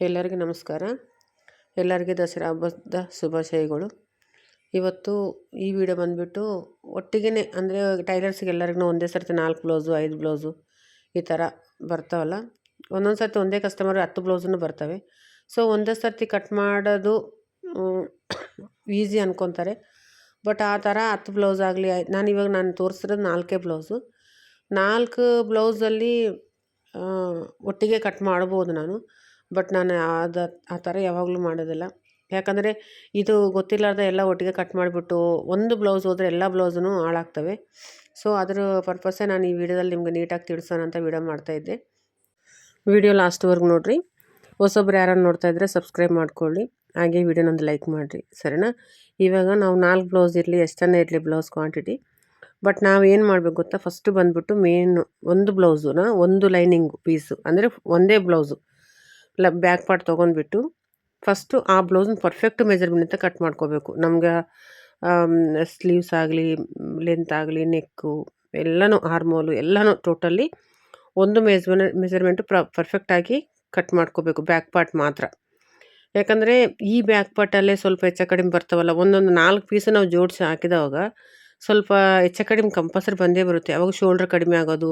ಎಲ್ಲರಿಗೂ ನಮಸ್ಕಾರ. ಎಲ್ಲರಿಗೆ ದಸರಾ ಹಬ್ಬದ ಶುಭಾಶಯಗಳು. ಇವತ್ತು ಈ ವಿಡಿಯೋ ಬಂದುಬಿಟ್ಟು ಒಟ್ಟಿಗೆ ಅಂದರೆ ಟೈಲರ್ಸ್ಗೆ ಎಲ್ಲರಿಗೂ ಒಂದೇ ಸರ್ತಿ ನಾಲ್ಕು ಬ್ಲೌಸು, ಐದು ಬ್ಲೌಸು ಈ ಥರ ಬರ್ತಾವಲ್ಲ. ಒಂದೊಂದು ಸರ್ತಿ ಒಂದೇ ಕಸ್ಟಮರ್ ಹತ್ತು ಬ್ಲೌಸನ್ನು ಬರ್ತವೆ. ಸೊ ಒಂದೇ ಸರ್ತಿ ಕಟ್ ಮಾಡೋದು ಈಸಿ ಅಂದ್ಕೊತಾರೆ ಬಟ್ ಆ ಥರ ಹತ್ತು ಬ್ಲೌಸ್ ಆಗಲಿ, ನಾನು ಇವಾಗ ನಾನು ತೋರಿಸಿರೋದು ನಾಲ್ಕೇ ಬ್ಲೌಸು. ನಾಲ್ಕು ಬ್ಲೌಸಲ್ಲಿ ಒಟ್ಟಿಗೆ ಕಟ್ ಮಾಡ್ಬೋದು ನಾನು. ಬಟ್ ನಾನು ಅದು, ಆ ಥರ ಯಾವಾಗಲೂ ಮಾಡೋದಿಲ್ಲ. ಯಾಕಂದರೆ ಇದು ಗೊತ್ತಿಲ್ಲಾರ್ದೆ ಎಲ್ಲ ಒಟ್ಟಿಗೆ ಕಟ್ ಮಾಡಿಬಿಟ್ಟು ಒಂದು ಬ್ಲೌಸ್ ಹೋದರೆ ಎಲ್ಲ ಬ್ಲೌಸೂ ಹಾಳಾಗ್ತವೆ. ಸೊ, ಅದರ ಪರ್ಪಸ್ಸೇ ನಾನು ಈ ವಿಡಿಯೋದಲ್ಲಿ ನಿಮ್ಗೆ ನೀಟಾಗಿ ತಿಳಿಸೋಣ ಅಂತ ವಿಡಿಯೋ ಮಾಡ್ತಾಯಿದ್ದೆ ವಿಡಿಯೋ ಲಾಸ್ಟ್ವರೆಗೂ ನೋಡಿರಿ. ಹೊಸೊಬ್ರು ಯಾರನ್ನು ನೋಡ್ತಾ ಇದ್ದರೆ ಸಬ್ಸ್ಕ್ರೈಬ್ ಮಾಡ್ಕೊಳ್ಳಿ. ಹಾಗೆ ವಿಡಿಯೋನೊಂದು ಲೈಕ್ ಮಾಡಿರಿ, ಸರಿನಾ? ಇವಾಗ ನಾವು ನಾಲ್ಕು ಬ್ಲೌಸ್ ಇರಲಿ, ಎಷ್ಟನ್ನೇ ಇರಲಿ ಬ್ಲೌಸ್ ಕ್ವಾಂಟಿಟಿ. ಬಟ್ ನಾವು ಏನು ಮಾಡಬೇಕು ಗೊತ್ತಾ? ಫಸ್ಟು ಬಂದುಬಿಟ್ಟು ಮೇನ್ ಒಂದು ಬ್ಲೌಸನ್ನ ಒಂದು ಲೈನಿಂಗು ಪೀಸು, ಅಂದರೆ ಒಂದೇ ಬ್ಲೌಸು. ಲ, ಬ್ಯಾಕ್ ಪಾರ್ಟ್ ತೊಗೊಂಡ್ಬಿಟ್ಟು ಫಸ್ಟು ಆ ಬ್ಲೌಸ್ನ ಪರ್ಫೆಕ್ಟ್ ಮೆಜರ್ಮೆಂಟ್ ಅಂತ ಕಟ್ ಮಾಡ್ಕೋಬೇಕು. ನಮ್ಗೆ ಸ್ಲೀವ್ಸ್ ಆಗಲಿ, ಲೆಂತ್ ಆಗಲಿ, ನೆಕ್ಕು, ಎಲ್ಲನೂ ಹಾರ್ಮೋಲು ಎಲ್ಲನೂ ಟೋಟಲಿ ಒಂದು ಮೆಜರ್ಮೆ, ಮೆಜರ್ಮೆಂಟು ಪ್ರ ಪರ್ಫೆಕ್ಟಾಗಿ ಕಟ್ ಮಾಡ್ಕೋಬೇಕು, ಬ್ಯಾಕ್ ಪಾರ್ಟ್ ಮಾತ್ರ. ಯಾಕಂದರೆ ಈ ಬ್ಯಾಕ್ ಪಾರ್ಟಲ್ಲೇ ಸ್ವಲ್ಪ ಹೆಚ್ಚು ಕಡಿಮೆ ಬರ್ತಾವಲ್ಲ, ಒಂದೊಂದು ನಾಲ್ಕು ಪೀಸು ನಾವು ಜೋಡಿಸಿ ಹಾಕಿದವಾಗ ಸ್ವಲ್ಪ ಹೆಚ್ಚು ಕಡಿಮೆ ಕಂಪಲ್ಸರಿ ಬಂದೇ ಬರುತ್ತೆ. ಅವಾಗ ಶೋಲ್ಡ್ರ್ ಕಡಿಮೆ ಆಗೋದು,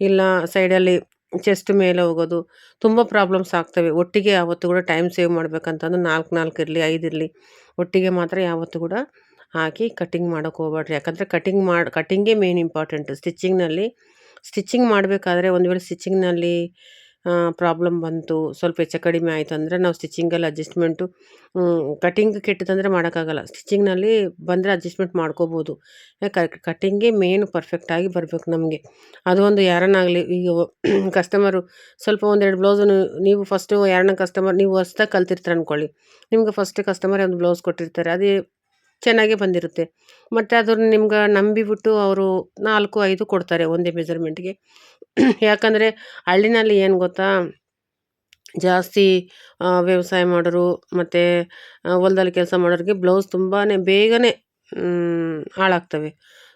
ಇಲ್ಲ ಸೈಡಲ್ಲಿ ಚೆಸ್ಟ್ ಮೇಲೆ ಹೋಗೋದು, ತುಂಬ ಪ್ರಾಬ್ಲಮ್ಸ್ ಆಗ್ತವೆ. ಒಟ್ಟಿಗೆ ಯಾವತ್ತು ಕೂಡ ಟೈಮ್ ಸೇವ್ ಮಾಡ್ಬೇಕಂತಂದ್ರೆ ನಾಲ್ಕು ನಾಲ್ಕು ಇರಲಿ, ಐದು ಇರಲಿ. ಒಟ್ಟಿಗೆ ಮಾತ್ರ ಯಾವತ್ತು ಕೂಡ ಹಾಕಿ ಕಟ್ಟಿಂಗ್ ಮಾಡೋಕ್ಕೆ ಹೋಗ್ಬೇಡ್ರಿ ಯಾಕಂದರೆ ಕಟ್ಟಿಂಗ್ ಮಾಡಿ ಕಟ್ಟಿಂಗೇ ಮೇನ್ ಇಂಪಾರ್ಟೆಂಟ್. ಸ್ಟಿಚಿಂಗ್ನಲ್ಲಿ ಸ್ಟಿಚಿಂಗ್ ಮಾಡಬೇಕಾದ್ರೆ ಒಂದು ವೇಳೆ ಸ್ಟಿಚ್ಚಿಂಗ್ನಲ್ಲಿ ಪ್ರಾಬ್ಲಮ್ ಬಂತು. ಸ್ವಲ್ಪ ಹೆಚ್ಚು ಕಡಿಮೆ ಆಯಿತು ಅಂದರೆ ನಾವು ಸ್ಟಿಚಿಂಗಲ್ಲಿ ಅಡ್ಜಸ್ಟ್ಮೆಂಟು ಕಟಿಂಗ್ ಕೆಟ್ಟದಂದರೆ ಮಾಡೋಕ್ಕಾಗಲ್ಲ. ಸ್ಟಿಚಿಂಗ್ನಲ್ಲಿ ಬಂದರೆ ಅಡ್ಜಸ್ಟ್ಮೆಂಟ್ ಮಾಡ್ಕೋಬೋದು. ಯಾಕೆ ಕಟ್ಟಿಂಗೇ ಮೇನ್ ಪರ್ಫೆಕ್ಟಾಗಿ ಬರಬೇಕು ನಮಗೆ. ಅದು ಒಂದು ಯಾರನ್ನಾಗಲಿ, ಈಗ ಕಸ್ಟಮರು ಸ್ವಲ್ಪ ಒಂದೆರಡು ಬ್ಲೌಸನ್ನು ನೀವು ಫಸ್ಟು ಯಾರನ್ನ ಕಸ್ಟಮರ್ ನೀವು ಹೊಸ್ದಾಗಿ ಕಲ್ತಿರ್ತಾರೆ ಅಂದ್ಕೊಳ್ಳಿ ನಿಮ್ಗೆ ಫಸ್ಟ್ ಕಸ್ಟಮರ್ ಒಂದು ಬ್ಲೌಸ್ ಕೊಟ್ಟಿರ್ತಾರೆ. ಅದೇ ಚೆನ್ನಾಗೇ ಬಂದಿರುತ್ತೆ. ಮತ್ತು ಅದನ್ನು ನಿಮ್ಗೆ ನಂಬಿಬಿಟ್ಟು ಅವರು ನಾಲ್ಕು, ಐದು ಕೊಡ್ತಾರೆ ಒಂದೇ ಮೆಜರ್ಮೆಂಟ್ಗೆ. ಯಾಕಂದರೆ ಹಳ್ಳಿನಲ್ಲಿ ಏನು ಗೊತ್ತಾ? ಜಾಸ್ತಿ ವ್ಯವಸಾಯ ಮಾಡೋರು ಮತ್ತು ಹೊಲ್ದಲ್ಲಿ ಕೆಲಸ ಮಾಡೋರಿಗೆ ಬ್ಲೌಸ್ ತುಂಬಾ ಬೇಗನೆ ಹಾಳಾಗ್ತವೆ.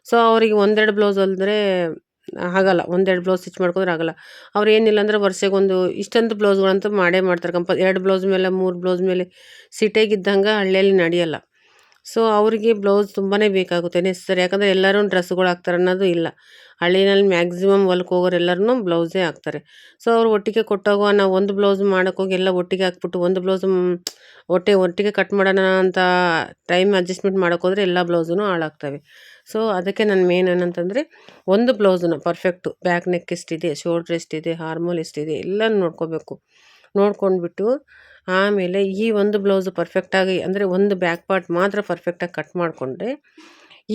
ಸೊ, ಅವರಿಗೆ ಒಂದೆರಡು ಬ್ಲೌಸ್ ಹೊಲ್ದ್ರೆ ಆಗಲ್ಲ. ಒಂದೆರಡು ಬ್ಲೌಸ್ ಸ್ಟಿಚ್ ಮಾಡ್ಕೊಂಡ್ರೆ ಆಗಲ್ಲ. ಅವ್ರು ಏನಿಲ್ಲ ಅಂದರೆ ವರ್ಷಗೊಂದು ಇಷ್ಟೊಂದು ಬ್ಲೌಸ್ಗಳಂತೂ ಮಾಡೇ ಮಾಡ್ತಾರೆ. ಕಂಪ ಎರಡು ಬ್ಲೌಸ್ ಮೇಲೆ, ಮೂರು ಬ್ಲೌಸ್ ಮೇಲೆ ಸಿಟೇಗಿದ್ದಂಗೆ ಹಳ್ಳಿಯಲ್ಲಿ ನಡೆಯಲ್ಲ. ಸೊ ಅವರಿಗೆ ಬ್ಲೌಸ್ ತುಂಬಾ ಬೇಕಾಗುತ್ತೆ ನೆಸಸರಿ ಯಾಕಂದರೆ ಎಲ್ಲರೂ ಡ್ರೆಸ್ಗಳು ಹಾಕ್ತಾರೆ ಅನ್ನೋದು ಇಲ್ಲ. ಹಳ್ಳಿನಲ್ಲಿ ಮ್ಯಾಕ್ಸಿಮಮ್ ಹೊಲ್ಕ್ ಹೋಗೋರು ಎಲ್ಲರೂ ಬ್ಲೌಸೇ ಹಾಕ್ತಾರೆ. ಸೊ ಅವ್ರು ಒಟ್ಟಿಗೆ ಕೊಟ್ಟಾಗ ನಾವು ಒಂದು ಬ್ಲೌಸ್ ಮಾಡೋಕ್ಕೋಗಿ ಎಲ್ಲ ಒಟ್ಟಿಗೆ ಹಾಕ್ಬಿಟ್ಟು ಒಂದು ಬ್ಲೌಸ್ ಒಟ್ಟೆ ಒಟ್ಟಿಗೆ ಕಟ್ ಮಾಡೋಣ ಅಂತ ಟೈಮ್ ಅಡ್ಜಸ್ಟ್ಮೆಂಟ್ ಮಾಡೋಕ್ಕೋದ್ರೆ ಎಲ್ಲ ಬ್ಲೌಸೂ ಹಾಳಾಗ್ತವೆ. ಸೊ ಅದಕ್ಕೆ ನನ್ನ ಮೇನ್ ಏನಂತಂದರೆ ಒಂದು ಬ್ಲೌಸನ್ನ ಪರ್ಫೆಕ್ಟು ಬ್ಯಾಕ್ ನೆಕ್ ಎಷ್ಟಿದೆ ಶೋಲ್ಡ್ರ್ ಎಷ್ಟಿದೆ ಹಾರ್ಮೋಲ್ ಎಷ್ಟಿದೆ ಎಲ್ಲ ನೋಡ್ಕೋಬೇಕು. ನೋಡ್ಕೊಂಡ್ಬಿಟ್ಟು ಆಮೇಲೆ ಈ ಒಂದು ಬ್ಲೌಸು ಪರ್ಫೆಕ್ಟಾಗಿ ಅಂದರೆ ಒಂದು ಬ್ಯಾಕ್ ಪಾರ್ಟ್ ಮಾತ್ರ ಪರ್ಫೆಕ್ಟಾಗಿ ಕಟ್ ಮಾಡಿಕೊಂಡ್ರೆ,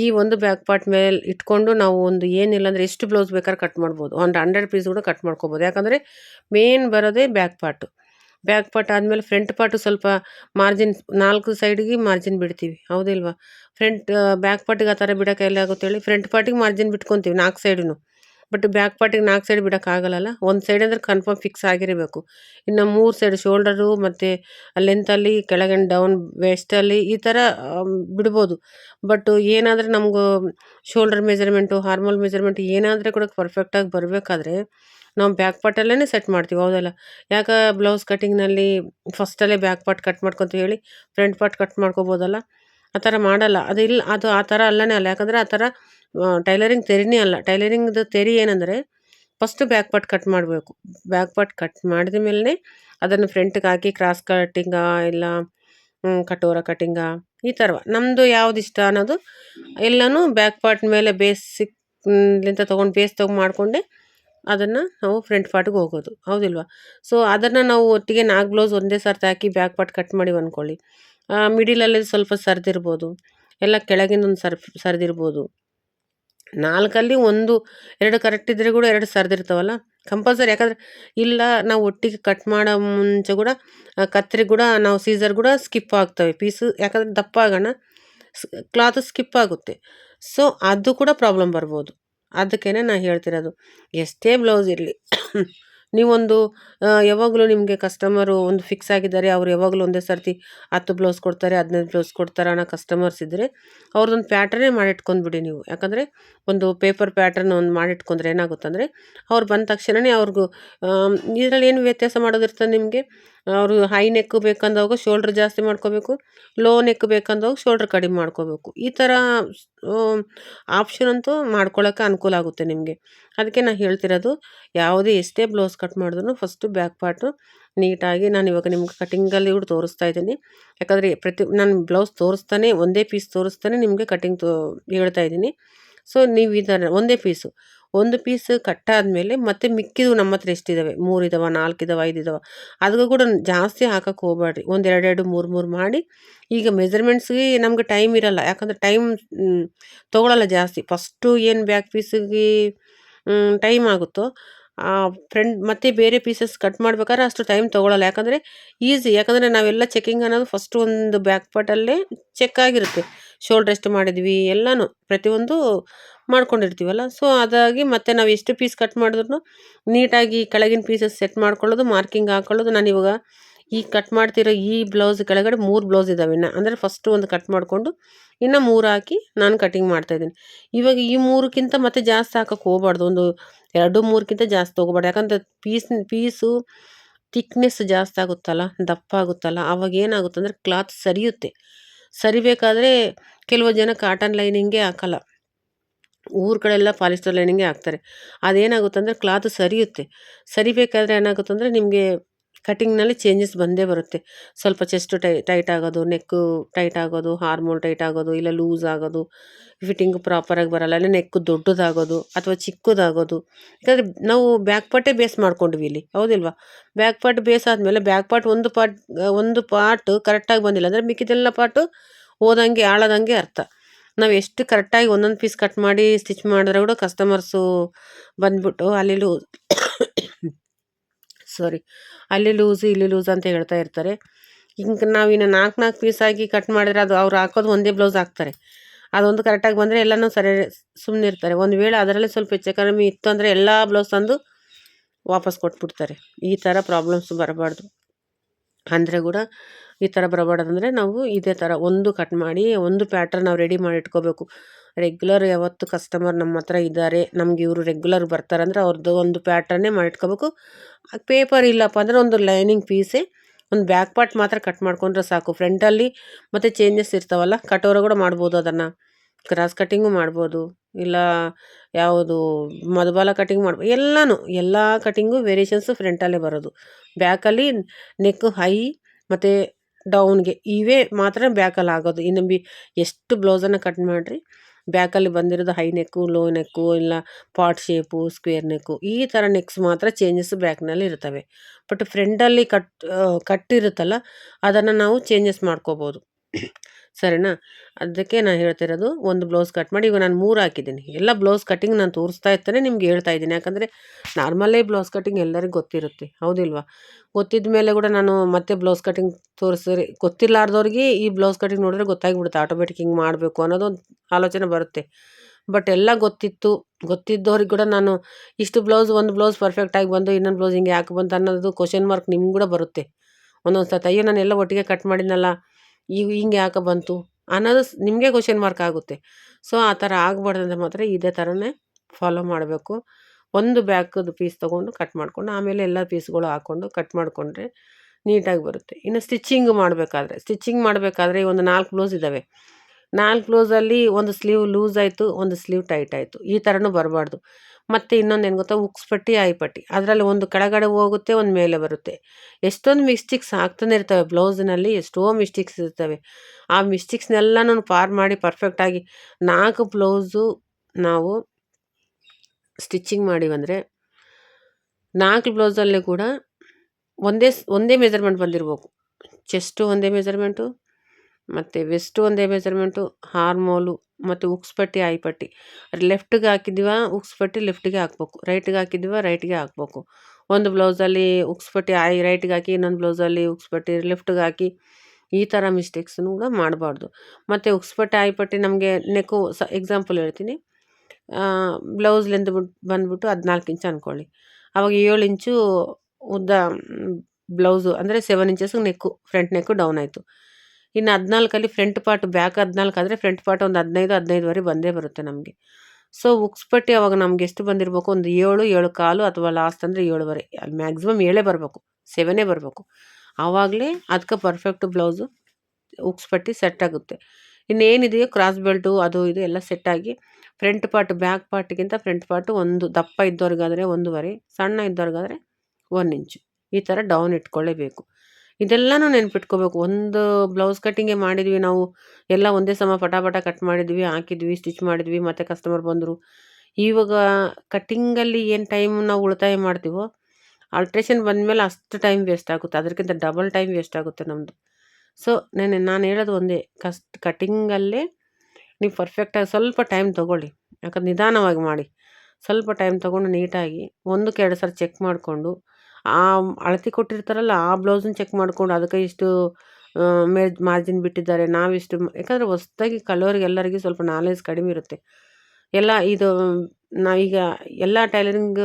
ಈ ಒಂದು ಬ್ಯಾಕ್ ಪಾರ್ಟ್ ಮೇಲೆ ಇಟ್ಕೊಂಡು ನಾವು ಒಂದು ಏನಿಲ್ಲ ಅಂದರೆ ಎಷ್ಟು ಬ್ಲೌಸ್ ಬೇಕಾದ್ರೆ ಕಟ್ ಮಾಡ್ಬೋದು. ಒಂದು ಹಂಡ್ರೆಡ್ ಪೀಸ್ ಕೂಡ ಕಟ್ ಮಾಡ್ಕೊಬೋದು. ಯಾಕಂದರೆ ಮೇನ್ ಬರೋದೇ ಬ್ಯಾಕ್ ಪಾರ್ಟು ಬ್ಯಾಕ್ ಪಾರ್ಟ್ ಆದಮೇಲೆ ಫ್ರಂಟ್ ಪಾರ್ಟು ಸ್ವಲ್ಪ ಮಾರ್ಜಿನ್ ನಾಲ್ಕು ಸೈಡಿಗೆ ಮಾರ್ಜಿನ್ ಬಿಡ್ತೀವಿ. ಹೌದಿಲ್ವಾ? ಫ್ರಂಟ್ ಬ್ಯಾಕ್ ಪಾರ್ಟಿಗೆ ಆ ಥರ ಬಿಡೋಕೆ ಎಲ್ಲ ಆಗುತ್ತೆ ಹೇಳಿ? ಫ್ರಂಟ್ ಪಾರ್ಟಿಗೆ ಮಾರ್ಜಿನ್ ಬಿಟ್ಕೊತೀವಿ ನಾಲ್ಕು ಸೈಡೂ ಬಟ್ ಬ್ಯಾಕ್ ಪಾರ್ಟಿಗೆ ನಾಲ್ಕು ಸೈಡ್ ಬಿಡೋಕ್ಕಾಗಲ್ಲ ಒಂದು ಸೈಡ್ ಅಂದರೆ ಕನ್ಫರ್ಮ್ ಫಿಕ್ಸ್ ಆಗಿರಬೇಕು. ಇನ್ನು ಮೂರು ಸೈಡ್ ಶೋಲ್ಡರು ಮತ್ತು ಲೆಂತಲ್ಲಿ ಕೆಳಗಡೆ ಡೌನ್ ವೆಸ್ಟಲ್ಲಿ ಈ ಥರ ಬಿಡ್ಬೋದು. ಬಟ್ ಏನಾದರೂ ನಮಗೂ ಶೋಲ್ಡರ್ ಮೆಜರ್ಮೆಂಟು ಹಾರ್ಮೋಲ್ ಮೆಜರ್ಮೆಂಟ್ ಏನಾದರೂ ಕೂಡ ಪರ್ಫೆಕ್ಟಾಗಿ ಬರಬೇಕಾದ್ರೆ ನಾವು ಬ್ಯಾಕ್ ಪಾರ್ಟಲ್ಲೇ ಸೆಟ್ ಮಾಡ್ತೀವಿ, ಹೌದಲ್ಲ? ಯಾಕೆ ಬ್ಲೌಸ್ ಕಟ್ಟಿಂಗ್ನಲ್ಲಿ ಫಸ್ಟಲ್ಲೇ ಬ್ಯಾಕ್ ಪಾರ್ಟ್ ಕಟ್ ಮಾಡ್ಕೊತೀವಿ ಹೇಳಿ ಫ್ರಂಟ್ ಪಾರ್ಟ್ ಕಟ್ ಮಾಡ್ಕೋಬೋದಲ್ಲ? ಆ ಥರ ಮಾಡಲ್ಲ. ಅದು ಇಲ್ಲ, ಅದು ಆ ಥರ ಅಲ್ಲನೇ ಅಲ್ಲ. ಯಾಕಂದರೆ ಆ ಥರ ಟೈಲರಿಂಗ್ ತೆರಿನೇ ಅಲ್ಲ. ಟೈಲರಿಂಗ್ದು ತೆರಿ ಏನಂದರೆ ಫಸ್ಟು ಬ್ಯಾಕ್ ಪಾರ್ಟ್ ಕಟ್ ಮಾಡಬೇಕು. ಬ್ಯಾಕ್ ಪಾರ್ಟ್ ಕಟ್ ಮಾಡಿದ ಮೇಲೆ ಅದನ್ನು ಫ್ರಂಟಿಗೆ ಹಾಕಿ ಕ್ರಾಸ್ ಕಟ್ಟಿಂಗಾ ಇಲ್ಲ ಕಟೋರ ಕಟ್ಟಿಂಗಾ ಈ ಥರ. ನಮ್ಮದು ಯಾವ್ದು ಇಷ್ಟ ಅನ್ನೋದು ಎಲ್ಲನೂ ಬ್ಯಾಕ್ ಪಾರ್ಟ್ ಮೇಲೆ ಬೇಸಿಕ್ಲಿಂದ ತೊಗೊಂಡು ಬೇಸ್ ತೊಗೊಂಡು ಮಾಡಿಕೊಂಡೆ ಅದನ್ನು ನಾವು ಫ್ರಂಟ್ ಪಾರ್ಟ್ಗೆ ಹೋಗೋದು. ಹೌದಿಲ್ವಾ? ಸೊ ಅದನ್ನು ನಾವು ಒಟ್ಟಿಗೆ ನಾಲ್ಕು ಬ್ಲೌಸ್ ಒಂದೇ ಸರ್ತಿ ಹಾಕಿ ಬ್ಯಾಕ್ ಪಾರ್ಟ್ ಕಟ್ ಮಾಡಿ ಅಂದ್ಕೊಳ್ಳಿ ಮಿಡಿಲಲ್ಲಿ ಸ್ವಲ್ಪ ಸರಿದಿರ್ಬೋದು. ಎಲ್ಲ ಕೆಳಗಿಂದ ಒಂದು ಸರ್ ಸರಿದಿರ್ಬೋದು. ನಾಲ್ಕಲ್ಲಿ ಒಂದು, ಎರಡು ಕರೆಕ್ಟ್ ಇದ್ದರೆ ಕೂಡ ಎರಡು ಸರಿದಿರ್ತಾವಲ್ಲ? ಕಂಪಲ್ಸರಿ ಯಾಕಂದರೆ ಇಲ್ಲ, ನಾವು ಒಟ್ಟಿಗೆ ಕಟ್ ಮಾಡೋ ಮುಂಚೆ ಕೂಡ ಕತ್ತರಿ ಕೂಡ ನಾವು ಸೀಸರ್ ಕೂಡ ಸ್ಕಿಪ್ ಆಗ್ತವೆ. ಪೀಸು ಯಾಕಂದರೆ ದಪ್ಪ ಆಗೋಣ. ಕ್ಲಾತ್ ಸ್ಕಿಪ್ ಆಗುತ್ತೆ. ಸೊ ಅದು ಕೂಡ ಪ್ರಾಬ್ಲಮ್ ಬರ್ಬೋದು. ಅದಕ್ಕೇ ನಾನು ಹೇಳ್ತಿರೋದು. ಎಷ್ಟೇ ಬ್ಲೌಸ್ ಇರಲಿ, ನೀವೊಂದು ಯಾವಾಗಲೂ ನಿಮಗೆ ಕಸ್ಟಮರು ಒಂದು ಫಿಕ್ಸ್ ಆಗಿದ್ದಾರೆ, ಅವ್ರು ಯಾವಾಗಲೂ ಒಂದೇ ಸರ್ತಿ ಹತ್ತು ಬ್ಲೌಸ್ ಕೊಡ್ತಾರೆ, ಹದಿನೈದು ಬ್ಲೌಸ್ ಕೊಡ್ತಾರೆ ಅನ್ನೋ ಕಸ್ಟಮರ್ಸ್ ಇದ್ದರೆ ಅವ್ರದ್ದೊಂದು ಪ್ಯಾಟ್ರನ್ನೇ ಮಾಡಿಟ್ಕೊಂಡ್ಬಿಡಿ ನೀವು. ಯಾಕಂದರೆ ಒಂದು ಪೇಪರ್ ಪ್ಯಾಟ್ರನ್ ಒಂದು ಮಾಡಿಟ್ಕೊಂಡ್ರೆ ಏನಾಗುತ್ತಂದರೆ ಅವ್ರು ಬಂದ ತಕ್ಷಣವೇ ಅವ್ರಿಗೂ ಇದರಲ್ಲಿ ಏನು ವ್ಯತ್ಯಾಸ ಮಾಡೋದಿರ್ತದೆ ನಿಮಗೆ? ಅವರು ಹೈ ನೆಕ್ ಬೇಕಂದವಾಗ ಶೋಲ್ಡ್ರ್ ಜಾಸ್ತಿ ಮಾಡ್ಕೋಬೇಕು ಲೋ ನೆಕ್ ಬೇಕಂದವಾಗ ಶೋಲ್ಡ್ರ್ ಕಡಿಮೆ ಮಾಡ್ಕೋಬೇಕು. ಈ ಥರ ಆಪ್ಷನ್ ಅಂತೂ ಮಾಡ್ಕೊಳ್ಳೋಕೆ ಅನುಕೂಲ ಆಗುತ್ತೆ ನಿಮಗೆ. ಅದಕ್ಕೆ ನಾನು ಹೇಳ್ತಿರೋದು, ಯಾವುದೇ ಎಷ್ಟೇ ಬ್ಲೌಸ್ ಕಟ್ ಮಾಡಿದ್ರು ಫಸ್ಟು ಬ್ಯಾಕ್ ಪಾರ್ಟು ನೀಟಾಗಿ ನಾನು ಇವಾಗ ನಿಮ್ಗೆ ಕಟಿಂಗಲ್ಲಿ ಇವ್ರು ತೋರಿಸ್ತಾ ಇದ್ದೀನಿ. ಯಾಕಂದರೆ ಪ್ರತಿ, ನಾನು ಬ್ಲೌಸ್ ತೋರಿಸ್ತಾನೆ, ಒಂದೇ ಪೀಸ್ ತೋರಿಸ್ತಾನೆ ನಿಮಗೆ ಕಟಿಂಗ್ ತೋ, ಹೇಳ್ತಾ ಇದ್ದೀನಿ. ಸೊ ನೀವು ಈ ಒಂದೇ ಪೀಸು ಒಂದು ಪೀಸ್ ಕಟ್ಟಾದಮೇಲೆ ಮತ್ತೆ ಮಿಕ್ಕಿದ್ವು ನಮ್ಮ ಹತ್ರ ಎಷ್ಟಿದ್ದಾವೆ ಇದಾವೆ ಐದು ಇದಾವೆ ಅದಕ್ಕೂ ಕೂಡ ಜಾಸ್ತಿ ಹಾಕಕ್ಕೆ ಹೋಗ್ಬೇಡ್ರಿ ಒಂದು ಎರಡೆರಡು ಮೂರು ಮೂರು ಮಾಡಿ ಈಗ ಮೆಜರ್ಮೆಂಟ್ಸ್ಗೆ ನಮ್ಗೆ ಟೈಮ್ ಇರಲ್ಲ. ಯಾಕಂದ್ರೆ ಟೈಮ್ ತೊಗೊಳಲ್ಲ ಜಾಸ್ತಿ. ಫಸ್ಟು ಏನು ಬ್ಯಾಕ್ ಪೀಸಿಗೆ ಟೈಮ್ ಆಗುತ್ತೋ ಫ್ರೆಂಡ್ ಮತ್ತೆ ಬೇರೆ ಪೀಸಸ್ ಕಟ್ ಮಾಡ್ಬೇಕಾದ್ರೆ ಅಷ್ಟು ಟೈಮ್ ತೊಗೊಳಲ್ಲ. ಯಾಕಂದರೆ ಈಸಿ. ಯಾಕಂದರೆ ನಾವೆಲ್ಲ ಚೆಕಿಂಗ್ ಅನ್ನೋದು ಫಸ್ಟ್ ಒಂದು ಬ್ಯಾಕ್ ಪಾರ್ಟಲ್ಲೇ ಚೆಕ್ ಆಗಿರುತ್ತೆ. ಶೋಲ್ಡ್ರ್ ಎಷ್ಟು ಮಾಡಿದ್ವಿ, ಎಲ್ಲನೂ. ಪ್ರತಿಯೊಂದು ಮಾಡ್ಕೊಂಡಿರ್ತೀವಲ್ಲ? ಸೊ ಅದಾಗಿ ಮತ್ತೆ ನಾವು ಎಷ್ಟು ಪೀಸ್ ಕಟ್ ಮಾಡಿದ್ರು ನೀಟಾಗಿ ಕೆಳಗಿನ ಪೀಸಸ್ ಸೆಟ್ ಮಾಡ್ಕೊಳ್ಳೋದು ಮಾರ್ಕಿಂಗ್ ಹಾಕೊಳ್ಳೋದು. ನಾನು ಇವಾಗ ಈ ಕಟ್ ಮಾಡ್ತಿರೋ ಈ ಬ್ಲೌಸ್ ಕೆಳಗಡೆ ಮೂರು ಬ್ಲೌಸ್ ಇದ್ದಾವೆ ಇನ್ನು. ಅಂದರೆ ಫಸ್ಟು ಒಂದು ಕಟ್ ಮಾಡಿಕೊಂಡು, ಇನ್ನು ಮೂರು ಹಾಕಿ ನಾನು ಕಟಿಂಗ್ ಮಾಡ್ತಾಯಿದ್ದೀನಿ ಇವಾಗ ಈ ಮೂರಕ್ಕಿಂತ ಮತ್ತೆ ಜಾಸ್ತಿ ಹಾಕೋಕ್ಕೆ ಹೋಗ್ಬಾರ್ದು. ಒಂದು ಎರಡು ಮೂರಕ್ಕಿಂತ ಜಾಸ್ತಿ ಹೋಗ್ಬಾರ್ದು ಯಾಕಂದರೆ ಪೀಸ್ ಪೀಸು ತಿಕ್ನೆಸ್ ಜಾಸ್ತಿ ಆಗುತ್ತಲ್ಲ, ದಪ್ಪ ಆಗುತ್ತಲ್ಲ. ಆವಾಗ ಏನಾಗುತ್ತೆ ಅಂದರೆ ಕ್ಲಾತ್ ಸರಿಯುತ್ತೆ. ಸರಿಬೇಕಾದ್ರೆ ಕೆಲವು ಜನ ಕಾಟನ್ ಲೈನಿಂಗೇ ಹಾಕಲ್ಲ. ಊರ ಕಡೆ ಎಲ್ಲ ಪಾಲಿಸ್ಟರ್ ಲೈನಿಂಗೇ ಹಾಕ್ತಾರೆ. ಅದೇನಾಗುತ್ತೆ ಅಂದರೆ ಕ್ಲಾತ್ ಸರಿಯುತ್ತೆ. ಸರಿಬೇಕಾದ್ರೆ ಏನಾಗುತ್ತೆ ಅಂದರೆ ನಿಮಗೆ ಕಟಿಂಗ್ನಲ್ಲಿ ಚೇಂಜಸ್ ಬಂದೇ ಬರುತ್ತೆ. ಸ್ವಲ್ಪ ಚೆಸ್ಟು ಟೈ, ಟೈಟ್ ಆಗೋದು, ನೆಕ್ಕು ಟೈಟ್ ಆಗೋದು ಹಾರ್ಮೋಲ್ ಟೈಟ್ ಆಗೋದು, ಇಲ್ಲ ಲೂಸ್ ಆಗೋದು, ಫಿಟ್ಟಿಂಗ್ ಪ್ರಾಪರಾಗಿ ಬರಲ್ಲ, ಇಲ್ಲ ನೆಕ್ಕು ದೊಡ್ಡದಾಗೋದು ಅಥವಾ ಚಿಕ್ಕದಾಗೋದು. ಯಾಕಂದರೆ ನಾವು ಬ್ಯಾಕ್ ಪಾರ್ಟೇ ಬೇಸ್ ಮಾಡ್ಕೊಂಡ್ವಿ ಇಲ್ಲಿ, ಹೌದಿಲ್ವಾ? ಬ್ಯಾಕ್ ಪಾರ್ಟ್ ಬೇಸ್ ಆದಮೇಲೆ ಬ್ಯಾಕ್ ಪಾರ್ಟ್ ಒಂದು ಪಾರ್ಟ್ ಒಂದು ಪಾರ್ಟ್ ಕರೆಕ್ಟಾಗಿ ಬಂದಿಲ್ಲ ಅಂದರೆ ಮಿಕ್ಕಿದೆಲ್ಲ ಪಾರ್ಟು ಓದಂಗೆ ಆಳದಂಗೆ ಅರ್ಥ. ನಾವು ಎಷ್ಟು ಕರೆಕ್ಟಾಗಿ ಒಂದೊಂದು ಪೀಸ್ ಕಟ್ ಮಾಡಿ ಸ್ಟಿಚ್ ಮಾಡಿದ್ರೆ ಕೂಡ ಕಸ್ಟಮರ್ಸು ಬಂದ್ಬಿಟ್ಟು ಅಲ್ಲಿ ಲೂಸ್ ಸಾರಿ ಅಲ್ಲಿ ಲೂಸು ಇಲ್ಲಿ ಲೂಸ್ ಅಂತ ಹೇಳ್ತಾ ಇರ್ತಾರೆ. ಹಿಂಗೆ ನಾವು ಇನ್ನು ನಾಲ್ಕು ನಾಲ್ಕು ಪೀಸ್ ಆಗಿ ಕಟ್ ಮಾಡಿದ್ರೆ ಅದು ಅವ್ರು ಹಾಕೋದು ಒಂದೇ ಬ್ಲೌಸ್ ಹಾಕ್ತಾರೆ. ಅದೊಂದು ಕರೆಕ್ಟಾಗಿ ಬಂದರೆ ಎಲ್ಲನೂ ಸರಿ ಸುಮ್ಮನೆ ಇರ್ತಾರೆ. ಒಂದು ವೇಳೆ ಅದರಲ್ಲೇ ಸ್ವಲ್ಪ ಹೆಚ್ಚು ಕಡಿಮೆ ಇತ್ತು ಅಂದರೆ ಎಲ್ಲ ಬ್ಲೌಸ್ ತಂದು ವಾಪಸ್ ಕೊಟ್ಬಿಡ್ತಾರೆ. ಈ ಥರ ಪ್ರಾಬ್ಲಮ್ಸ್ ಬರಬಾರ್ದು. ಅಂದರೆ ಕೂಡ ಈ ಥರ ಬರಬಾರ್ದಂದರೆ ನಾವು ಇದೇ ಥರ ಒಂದು ಕಟ್ ಮಾಡಿ, ಒಂದು ಪ್ಯಾಟ್ರನ್ ನಾವು ರೆಡಿ ಮಾಡಿ ಇಟ್ಕೋಬೇಕು. ರೆಗ್ಯುಲರ್ ಯಾವತ್ತು ಕಸ್ಟಮರ್ ನಮ್ಮ ಹತ್ರ ಇದ್ದಾರೆ ನಮ್ಗೆ ಇವರು ರೆಗ್ಯುಲರ್ ಬರ್ತಾರಂದ್ರೆ ಅವ್ರದ್ದು ಒಂದು ಪ್ಯಾಟ್ರನ್ನೇ ಮಾಡಿಟ್ಕೋಬೇಕು ಪೇಪರ್ ಇಲ್ಲಪ್ಪ ಅಂದರೆ ಒಂದು ಲೈನಿಂಗ್ ಪೀಸೇ ಒಂದು ಬ್ಯಾಕ್ ಪಾರ್ಟ್ ಮಾತ್ರ ಕಟ್ ಮಾಡ್ಕೊಂಡ್ರೆ ಸಾಕು. ಫ್ರಂಟಲ್ಲಿ ಮತ್ತು ಚೇಂಜಸ್ ಇರ್ತಾವಲ್ಲ ಕಟೋರ ಕೂಡ ಮಾಡ್ಬೋದು ಅದನ್ನು. ಕ್ರಾಸ್ ಕಟ್ಟಿಂಗು ಮಾಡ್ಬೋದು, ಇಲ್ಲ ಯಾವುದು ಮದುಬಾಲ ಕಟಿಂಗ್ ಮಾಡ್ಬೋದು ಎಲ್ಲನೂ, ಎಲ್ಲ ಕಟ್ಟಿಂಗು ವೇರಿಯೇಷನ್ಸು ಫ್ರಂಟಲ್ಲೇ ಬರೋದು. ಬ್ಯಾಕಲ್ಲಿ ನೆಕ್ ಹೈ ಮತ್ತು ಡೌನ್ಗೆ, ಇವೇ ಮಾತ್ರ ಬ್ಯಾಕಲ್ಲಿ ಆಗೋದು. ಇನ್ನು ಬಿ ಎಷ್ಟು ಬ್ಲೌಸನ್ನು ಕಟ್ ಮಾಡಿರಿ, ಬ್ಯಾಕಲ್ಲಿ ಬಂದಿರೋದು ಹೈ ನೆಕ್ಕು, ಲೋ ನೆಕ್ಕು, ಇಲ್ಲ ಪಾಟ್ ಶೇಪು, ಸ್ಕ್ವೇರ್ ನೆಕ್ಕು, ಈ ಥರ ನೆಕ್ಸ್ ಮಾತ್ರ ಚೇಂಜಸ್ ಬ್ಯಾಕ್ನಲ್ಲಿ ಇರ್ತವೆ. ಬಟ್ ಫ್ರೆಂಡಲ್ಲಿ ಕಟ್ ಕಟ್ಟಿರುತ್ತಲ್ಲ, ಅದನ್ನು ನಾವು ಚೇಂಜಸ್ ಮಾಡ್ಕೋಬೋದು. ಸರಿನಾ? ಅದಕ್ಕೆ ನಾನು ಹೇಳ್ತಿರೋದು ಒಂದು ಬ್ಲೌಸ್ ಕಟ್ ಮಾಡಿ, ಈಗ ನಾನು ಮೂರು ಹಾಕಿದ್ದೀನಿ. ಎಲ್ಲ ಬ್ಲೌಸ್ ಕಟ್ಟಿಂಗ್ ನಾನು ತೋರಿಸ್ತಾ ಇರ್ತಾನೆ, ನಿಮ್ಗೆ ಹೇಳ್ತಾ ಇದ್ದೀನಿ. ಯಾಕಂದರೆ ನಾರ್ಮಲ್ಲೇ ಬ್ಲೌಸ್ ಕಟ್ಟಿಂಗ್ ಎಲ್ಲರಿಗೂ ಗೊತ್ತಿರುತ್ತೆ. ಹೌದಿಲ್ವಾ? ಗೊತ್ತಿದ್ದ ಮೇಲೆ ಕೂಡ ನಾನು ಮತ್ತೆ ಬ್ಲೌಸ್ ಕಟ್ಟಿಂಗ್ ತೋರಿಸಿದ್ರೆ ಗೊತ್ತಿಲ್ಲಾರ್ದವ್ರಿಗೆ ಈ ಬ್ಲೌಸ್ ಕಟ್ಟಿಂಗ್ ನೋಡಿದ್ರೆ ಗೊತ್ತಾಗಿಬಿಡುತ್ತೆ. ಆಟೋಮೆಟಿಕ್ ಹಿಂಗೆ ಮಾಡಬೇಕು ಅನ್ನೋದೊಂದು ಆಲೋಚನೆ ಬರುತ್ತೆ. ಬಟ್ ಎಲ್ಲ ಗೊತ್ತಿತ್ತು. ಗೊತ್ತಿದ್ದವ್ರಿಗೆ ಕೂಡ ನಾನು ಇಷ್ಟು ಬ್ಲೌಸ್, ಒಂದು ಬ್ಲೌಸ್ ಪರ್ಫೆಕ್ಟಾಗಿ ಬಂದು, ಇನ್ನೊಂದು ಬ್ಲೌಸ್ ಹಿಂಗೆ ಯಾಕೆ ಬಂತು ಅನ್ನೋದು ಕ್ವಶನ್ ಮಾರ್ಕ್ ನಿಮ್ಗೆ ಕೂಡ ಬರುತ್ತೆ. ಒಂದೊಂದು ಸತ ಅಯ್ಯೋ, ನಾನು ಎಲ್ಲ ಒಟ್ಟಿಗೆ ಕಟ್ ಮಾಡಿದ್ನಲ್ಲ ಈಗ ಹಿಂಗೆ ಯಾಕೆ ಬಂತು ಅನ್ನೋದು ನಿಮಗೆ ಕ್ವಶನ್ ಮಾರ್ಕ್ ಆಗುತ್ತೆ. ಸೊ ಆ ಥರ ಆಗಬಾರ್ದಂದ್ರೆ ಮಾತ್ರ ಇದೇ ಥರನೇ ಫಾಲೋ ಮಾಡಬೇಕು. ಒಂದು ಬ್ಯಾಕದು ಪೀಸ್ ತೊಗೊಂಡು ಕಟ್ ಮಾಡಿಕೊಂಡು ಆಮೇಲೆ ಎಲ್ಲ ಪೀಸ್ಗಳು ಹಾಕ್ಕೊಂಡು ಕಟ್ ಮಾಡಿಕೊಂಡ್ರೆ ನೀಟಾಗಿ ಬರುತ್ತೆ. ಇನ್ನು ಸ್ಟಿಚ್ಚಿಂಗ್ ಮಾಡಬೇಕಾದ್ರೆ ಸ್ಟಿಚ್ಚಿಂಗ್ ಮಾಡಬೇಕಾದ್ರೆ ಒಂದು ನಾಲ್ಕು ಬ್ಲೌಸ್ ಇದ್ದಾವೆ. ನಾಲ್ಕು ಬ್ಲೌಸಲ್ಲಿ ಒಂದು ಸ್ಲೀವ್ ಲೂಸ್ ಆಯಿತು, ಒಂದು ಸ್ಲೀವ್ ಟೈಟ್ ಆಯಿತು. ಈ ಥರನೂ ಬರಬಾರ್ದು. ಮತ್ತು ಇನ್ನೊಂದು ಏನು ಗೊತ್ತಾ? ಉಕ್ಸ್ ಪಟ್ಟಿ ಅದರಲ್ಲಿ ಒಂದು ಕೆಳಗಡೆ ಹೋಗುತ್ತೆ, ಒಂದು ಮೇಲೆ ಬರುತ್ತೆ. ಎಷ್ಟೊಂದು ಮಿಸ್ಟಿಕ್ಸ್ ಆಗ್ತಾನೆ ಇರ್ತವೆ ಬ್ಲೌಸ್ನಲ್ಲಿ, ಎಷ್ಟೋ ಮಿಸ್ಟಿಕ್ಸ್ ಇರ್ತವೆ. ಆ ಮಿಸ್ಟೇಕ್ಸ್ನೆಲ್ಲನೂ ಪಾರ್ ಮಾಡಿ ಪರ್ಫೆಕ್ಟಾಗಿ ನಾಲ್ಕು ಬ್ಲೌಸು ನಾವು ಸ್ಟಿಚ್ಚಿಂಗ್ ಮಾಡಿವಂದರೆ ನಾಲ್ಕು ಬ್ಲೌಸಲ್ಲೇ ಕೂಡ ಒಂದೇ ಒಂದೇ ಮೆಜರ್ಮೆಂಟ್ ಬಂದಿರಬೇಕು. ಚೆಸ್ಟು ಒಂದೇ ಮೆಜರ್ಮೆಂಟು ಮತ್ತು ವೆಸ್ಟು ಒಂದೇ ಮೆಜರ್ಮೆಂಟು ಹಾರ್ಮೋಲು ಮತ್ತು ಉಕ್ಸ್ ಪಟ್ಟಿ ಆಯಿ ಪಟ್ಟಿ. ಲೆಫ್ಟಿಗೆ ಹಾಕಿದ್ದೀವ ಉಕ್ಸ್ ಪಟ್ಟಿ ಲೆಫ್ಟಿಗೆ ಹಾಕ್ಬೇಕು. ರೈಟಿಗೆ ಹಾಕಿದ್ದೀವ ರೈಟಿಗೆ ಹಾಕ್ಬೇಕು. ಒಂದು ಬ್ಲೌಸಲ್ಲಿ ಉಕ್ಸ್ ಪಟ್ಟಿ ರೈಟಿಗೆ ಹಾಕಿ, ಇನ್ನೊಂದು ಬ್ಲೌಸಲ್ಲಿ ಉಕ್ಸ್ ಪಟ್ಟಿ ಲೆಫ್ಟಿಗೆ ಹಾಕಿ, ಈ ಥರ ಮಿಸ್ಟೇಕ್ಸನ್ನು ಕೂಡ ಮಾಡಬಾರ್ದು. ಮತ್ತು ಉಕ್ಸ್ ಪಟ್ಟಿ ಪಟ್ಟಿ ನಮಗೆ ನೆಕ್ಕು ಸ ಎಕ್ಸಾಂಪಲ್ ಹೇಳ್ತೀನಿ. ಬ್ಲೌಸ್ ಲೆಂತ್ ಬಿಟ್ಟು ಬಂದುಬಿಟ್ಟು ಹದಿನಾಲ್ಕು ಇಂಚು ಅಂದ್ಕೊಳ್ಳಿ ಆವಾಗ ಏಳು ಇಂಚು ಉದ್ದ ಬ್ಲೌಸು ಅಂದರೆ ಸೆವೆನ್ ಇಂಚಸ್ಗೆ ನೆಕ್ಕು ಫ್ರಂಟ್ ನೆಕ್ಕು ಡೌನ್ ಆಯಿತು. ಇನ್ನು ಹದಿನಾಲ್ಕಲ್ಲಿ ಫ್ರಂಟ್ ಪಾರ್ಟ್ ಬ್ಯಾಕ್ ಹದಿನಾಲ್ಕು ಆದರೆ ಫ್ರಂಟ್ ಪಾರ್ಟ್ ಒಂದು ಹದಿನೈದು, ಹದಿನೈದುವರೆ ಬಂದೇ ಬರುತ್ತೆ ನಮಗೆ. ಸೊ ಉಕ್ಸ್ಪಟ್ಟಿ ಅವಾಗ ನಮ್ಗೆ ಎಷ್ಟು ಬಂದಿರಬೇಕು? ಒಂದು ಏಳು ಏಳು ಕಾಲು ಅಥವಾ ಲಾಸ್ಟ್ ಅಂದರೆ ಏಳುವರೆ. ಅಲ್ಲಿ ಮ್ಯಾಕ್ಸಿಮಮ್ ಏಳೇ ಬರಬೇಕು ಸೆವೆನೇ ಬರಬೇಕು. ಆವಾಗಲೇ ಅದಕ್ಕೆ ಪರ್ಫೆಕ್ಟ್ ಬ್ಲೌಸು ಉಕ್ಸ್ಪಟ್ಟಿ ಸೆಟ್ ಆಗುತ್ತೆ. ಇನ್ನೇನಿದೆಯೋ ಕ್ರಾಸ್ ಬೆಲ್ಟು ಅದು ಇದು ಎಲ್ಲ ಸೆಟ್ಟಾಗಿ ಫ್ರಂಟ್ ಪಾರ್ಟ್ ಬ್ಯಾಕ್ ಪಾರ್ಟ್ಗಿಂತ ಫ್ರಂಟ್ ಪಾರ್ಟ್ ಒಂದು, ದಪ್ಪ ಇದ್ದವ್ರಿಗಾದರೆ ಒಂದೂವರೆ, ಸಣ್ಣ ಇದ್ದವ್ರಿಗಾದರೆ ಒನ್ ಇಂಚು ಈ ಥರ ಡೌನ್ ಇಟ್ಕೊಳ್ಳೇಬೇಕು. ಇದೆಲ್ಲನೂ ನೆನ್ಪಿಟ್ಕೋಬೇಕು. ಒಂದು ಬ್ಲೌಸ್ ಕಟ್ಟಿಂಗೇ ಮಾಡಿದ್ವಿ ನಾವು, ಎಲ್ಲ ಒಂದೇ ಸಮ ಪಟ ಪಟ ಕಟ್ ಮಾಡಿದ್ವಿ, ಹಾಕಿದ್ವಿ, ಸ್ಟಿಚ್ ಮಾಡಿದ್ವಿ, ಮತ್ತು ಕಸ್ಟಮರ್ ಬಂದರು. ಇವಾಗ ಕಟ್ಟಿಂಗಲ್ಲಿ ಏನು ಟೈಮ್ ನಾವು ಉಳಿತಾಯ ಮಾಡ್ತೀವೋ ಆಲ್ಟ್ರೇಷನ್ ಬಂದಮೇಲೆ ಅಷ್ಟು ಟೈಮ್ ವೇಸ್ಟ್ ಆಗುತ್ತೆ. ಅದಕ್ಕಿಂತ ಡಬಲ್ ಟೈಮ್ ವೇಸ್ಟ್ ಆಗುತ್ತೆ ನಮ್ಮದು ಸೊ ನಾನು ನಾನು ಹೇಳೋದು ಒಂದೇ ಕಸ್ಟ್ ಕಟ್ಟಿಂಗಲ್ಲೇ ನೀವು ಪರ್ಫೆಕ್ಟಾಗಿ ಸ್ವಲ್ಪ ಟೈಮ್ ತೊಗೊಳ್ಳಿ. ಯಾಕಂದ್ರೆ ನಿಧಾನವಾಗಿ ಮಾಡಿ. ಸ್ವಲ್ಪ ಟೈಮ್ ತೊಗೊಂಡು ನೀಟಾಗಿ ಒಂದಕ್ಕೆ ಎರಡು ಸಾರಿ ಚೆಕ್ ಮಾಡಿಕೊಂಡು ಆ, ಅಳತೆ ಕೊಟ್ಟಿರ್ತಾರಲ್ಲ, ಆ ಬ್ಲೌಸನ್ನ ಚೆಕ್ ಮಾಡಿಕೊಂಡು ಅದಕ್ಕೆ ಇಷ್ಟು ಮೇ ಮಾರ್ಜಿನ್ ಬಿಟ್ಟಿದ್ದಾರೆ. ನಾವಿಷ್ಟು ಯಾಕಂದರೆ ಹೊಸ್ದಾಗಿ ಕಲಿಯೋರಿಗೆ ಎಲ್ಲರಿಗೂ ಸ್ವಲ್ಪ ನಾಲೆಜ್ ಕಡಿಮೆ ಇರುತ್ತೆ. ಎಲ್ಲ ಇದು ನಾವೀಗ ಎಲ್ಲ ಟೈಲರಿಂಗ್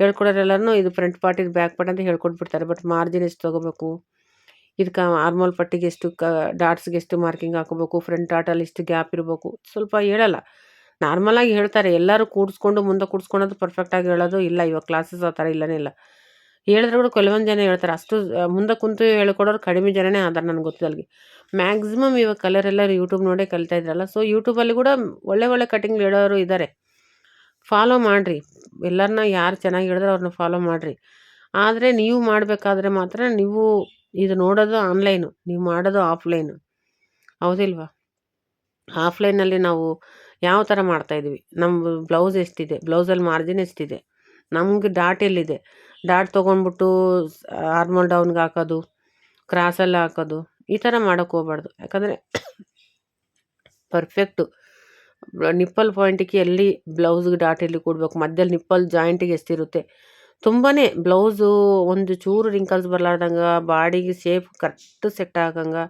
ಹೇಳ್ಕೊಡೋರೆಲ್ಲರೂ ಇದು ಫ್ರಂಟ್ ಪಾರ್ಟ್ ಇದು ಬ್ಯಾಕ್ ಪಾರ್ಟ್ ಅಂತ ಹೇಳ್ಕೊಟ್ಬಿಡ್ತಾರೆ. ಬಟ್ ಮಾರ್ಜಿನ್ ಎಷ್ಟು ತೊಗೋಬೇಕು? ಇದಕ್ಕೆ ಆರ್ಮೋಲ್ ಪಟ್ಟಿಗೆ ಎಷ್ಟು, ಕ ಡಾಟ್ಸ್ಗೆ ಎಷ್ಟು ಮಾರ್ಕಿಂಗ್ ಹಾಕೋಬೇಕು? ಫ್ರಂಟ್ ಡಾಟಲ್ಲಿ ಎಷ್ಟು ಗ್ಯಾಪ್ ಇರಬೇಕು? ಸ್ವಲ್ಪ ಹೇಳಲ್ಲ. ನಾರ್ಮಲಾಗಿ ಹೇಳ್ತಾರೆ, ಎಲ್ಲರೂ ಕೂಡಿಸ್ಕೊಂಡು ಮುಂದೆ ಕೂಡಿಸ್ಕೊಳೋದು ಪರ್ಫೆಕ್ಟಾಗಿ ಹೇಳೋದು ಇಲ್ಲ, ಇವಾಗ ಕ್ಲಾಸಸ್ ಆ ಥರ ಇಲ್ಲನೇ ಇಲ್ಲ. ಹೇಳಿದ್ರೆ ಕೂಡ ಕೆಲವೊಂದು ಜನ ಹೇಳ್ತಾರೆ, ಅಷ್ಟು ಮುಂದೆ ಕುಂತು ಹೇಳ್ಕೊಡೋರು ಕಡಿಮೆ ಜನನೇ ಆದ್ರೆ ನನಗೆ ಗೊತ್ತಿದ್ದಲ್ಲಿಗೆ ಮ್ಯಾಕ್ಸಿಮಮ್ ಇವಾಗ ಕಲರ್ ಯೂಟ್ಯೂಬ್ ನೋಡೇ ಕಲಿತಾ ಇದ್ರಲ್ಲ ಸೊ ಯೂಟ್ಯೂಬಲ್ಲಿ ಕೂಡ ಒಳ್ಳೆ ಒಳ್ಳೆ ಕಟಿಂಗ್ ಹೇಳೋರು ಇದ್ದಾರೆ ಫಾಲೋ ಮಾಡಿರಿ, ಎಲ್ಲರನ್ನ ಯಾರು ಚೆನ್ನಾಗಿ ಹೇಳಿದ್ರೆ ಅವ್ರನ್ನ ಫಾಲೋ ಮಾಡಿರಿ. ಆದರೆ ನೀವು ಮಾಡಬೇಕಾದ್ರೆ ಮಾತ್ರ ನೀವು ಇದು ನೋಡೋದು ಆನ್ಲೈನು ನೀವು ಮಾಡೋದು ಆಫ್ಲೈನು ಹೌದಿಲ್ವಾ? ಆಫ್ಲೈನಲ್ಲಿ ನಾವು ಯಾವ ಥರ ಮಾಡ್ತಾಯಿದ್ವಿ ನಮ್ಮ ಬ್ಲೌಸ್ ಎಷ್ಟಿದೆ? ಬ್ಲೌಸಲ್ಲಿ ಮಾರ್ಜಿನ್ ಎಷ್ಟಿದೆ? ನಮಗೆ ಡಾಟ್ ಎಲ್ಲಿದೆ? ಡಾಟ್ ತೊಗೊಂಡ್ಬಿಟ್ಟು ಆರ್ಮಲ್ ಡೌನ್ಗೆ ಹಾಕೋದು ಕ್ರಾಸಲ್ಲಿ ಹಾಕೋದು, ಈ ಥರ ಮಾಡೋಕ್ಕೆ ಹೋಗ್ಬಾರ್ದು. ಯಾಕಂದರೆ ಪರ್ಫೆಕ್ಟು ನಿಪ್ಪಲ್ ಪಾಯಿಂಟಿಗೆ ಎಲ್ಲಿ ಬ್ಲೌಸ್ಗೆ ಡಾಟ್ ಎಲ್ಲಿ ಕೊಡಬೇಕು? ಮಧ್ಯದಲ್ಲಿ ನಿಪ್ಪಲ್ ಜಾಯಿಂಟಿಗೆ ಎಷ್ಟಿರುತ್ತೆ? ತುಂಬಾ ಬ್ಲೌಸು ಒಂದು ಚೂರು ರಿಂಕಲ್ಸ್ ಬರಲಾರ್ದಂಗೆ, ಬಾಡಿಗೆ ಶೇಪ್ ಕರೆಕ್ಟ್ ಸೆಟ್ ಆಗಂಗೆ